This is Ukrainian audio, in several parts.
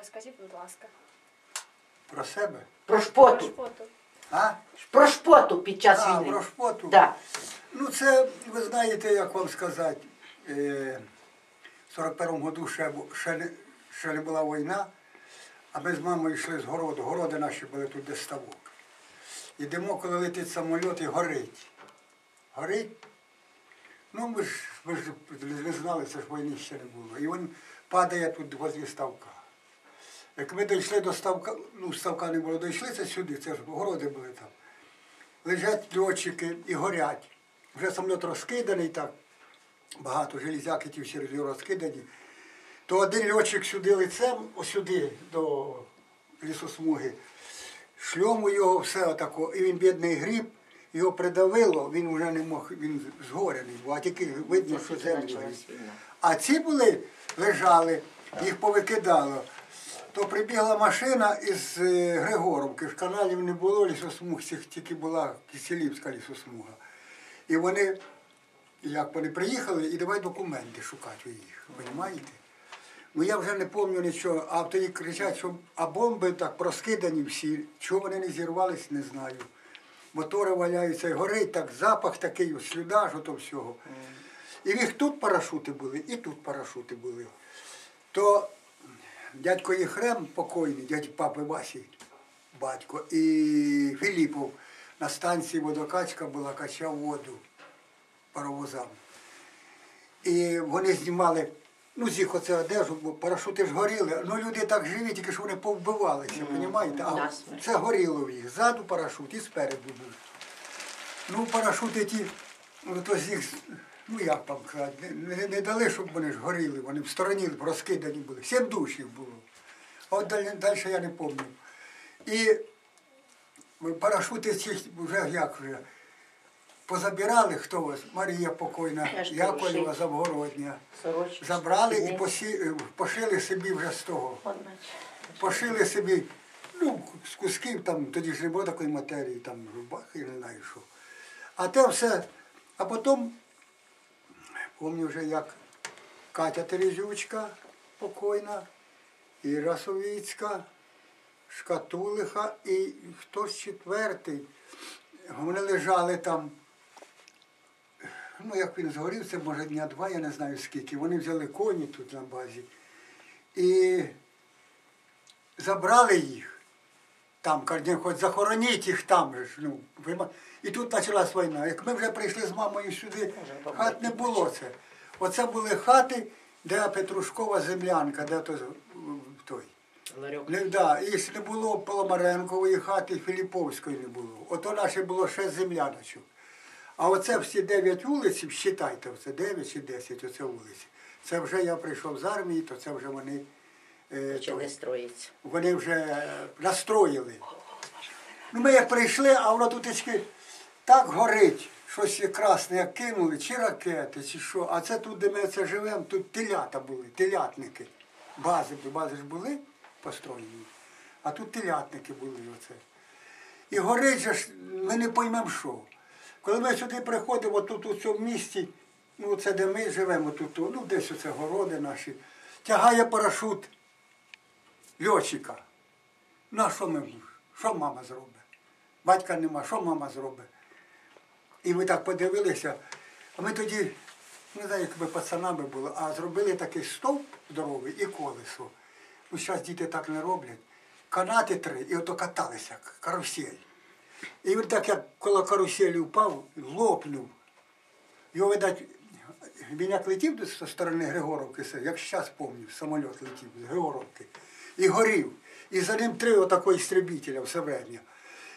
Розкажіть, будь ласка. Про себе? Про Про шпоту. шпоту. А? Про шпоту під час А, війни. про шпоту. Да. Ну, це, ви знаєте, як вам сказати, е, в 41-му году ще, ще, не, ще не була війна, а ми з мамою йшли з городу. Городи наші були тут де ставок. Йдемо, коли летить самоліт і горить. Горить. Ну, ми ж, ви ж ви знали, це ж війни ще не було. І він падає тут возле ставка. Як ми дійшли до ставка, ну ставка не було, дійшли це сюди, це ж городи були там. Лежать льотчики і горять. Вже самоліт розкиданий так, багато железяки ті всі розкидані. То один льотчик сюди лицем, ось сюди до лісосмуги, шльому його все отако, і він бідний гріб, його придавило, він вже не мог, він згорений, був, а тільки видно, що землю. А ці були, лежали, їх повикидало. То прибігла машина із е, Григоровки, ж каналів не було, лісосмуг, тільки була Киселівська лісосмуга. І вони, як вони приїхали, і давай документи шукати у їх, розумієте? Ну я вже не пам'ятаю нічого, а тоді кричать, що а бомби так розкидані всі, чого вони не зірвались, не знаю. Мотори валяються і горить, так запах такий, слюда ж ото всього. І в їх тут парашути були, і тут парашути були. То дядько Єхрем покойний, дядь папи Васі, батько, і Філіпов на станції водокачка була, качав воду паровозам. І вони знімали, ну, з їх оце одежу, бо парашути ж горіли. Ну люди так живі, тільки що вони повбивалися, розумієте? А насмерть. це горіло в їх. Ззаду парашут і спереду був. Ну, парашути ті, ну, то з їх, ну як вам казати, не, не, не дали, щоб вони ж горіли, вони в стороні розкидані були. Сім душів було. А От далі, далі я не пам'ятаю. І парашути ці вже як вже позабирали, хто вас, Марія покойна, Яковлева Завгородня. Забрали і посі, пошили собі вже з того пошили собі, ну, з кусків, там, тоді ж не було такої матерії, там рубахи, не знаю що. А те все, а потім, пам'ятаю вже як Катя Терезючка покойна, Іра Совіцька, Шкатулиха і хтось четвертий. Вони лежали там. Ну, як він згорів, це може дня два, я не знаю скільки. Вони взяли коні тут на базі. І забрали їх. Там, кажуть, хоч захороніть їх там же ж. Ну, і тут почалась війна. Як ми вже прийшли з мамою сюди, хат не було це. Оце були хати, де Петрушкова землянка, де то, той. Не, да, і не було Паламаренкової хати, Філіповської не було. Ото наше було шесть земляночок. А оце всі дев'ять вулиць, вважайте, це дев'ять чи десять оце вулиці. Це вже я прийшов з армії, то це вже вони, е, Почали то- вони вже е, настроїли. Ну, ми як прийшли, а воно тут так горить, щось красне як кинули, чи ракети, чи що. А це тут, де ми це живемо, тут телята були, телятники. Бази, бази ж були построєні, а тут телятники були оце. І горить же ж, ми не поймемо що. Коли ми сюди приходимо, тут у цьому місті, ну це де ми живемо, тут, ну десь оце городи наші, тягає парашут льотчика. Ну а що ми, що мама зробить? Батька нема, що мама зробить? І ми так подивилися, а ми тоді, не знаю, як ми пацанами були, а зробили такий стовп здоровий і колесо. Ну, зараз діти так не роблять. Канати три, і ото каталися, карусель. І він так, як коло каруселі впав, лопнув. Його, видать, він як летів до- сторони Григоровки, як зараз пам'ятаю, самоліт летів з Григоровки, і горів. І за ним три отакої істребителя все вредня.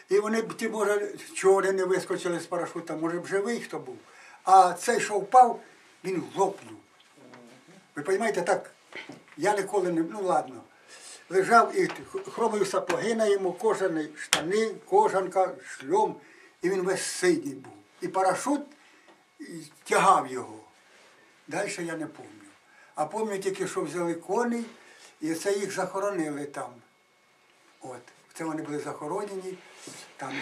І вони б ті, може, чого не вискочили з парашута, може б живий хто був. А цей, що впав, він лопнув. Ви розумієте, так, я ніколи не, ну ладно. Лежав і хромою сапоги на йому, кожані штани, кожанка, шльом, і він весь синій був. І парашут і тягав його. Далі я не пам'ятаю. А пам'ятаю тільки, що взяли коней, і це їх захоронили там. От. Це вони були захоронені, там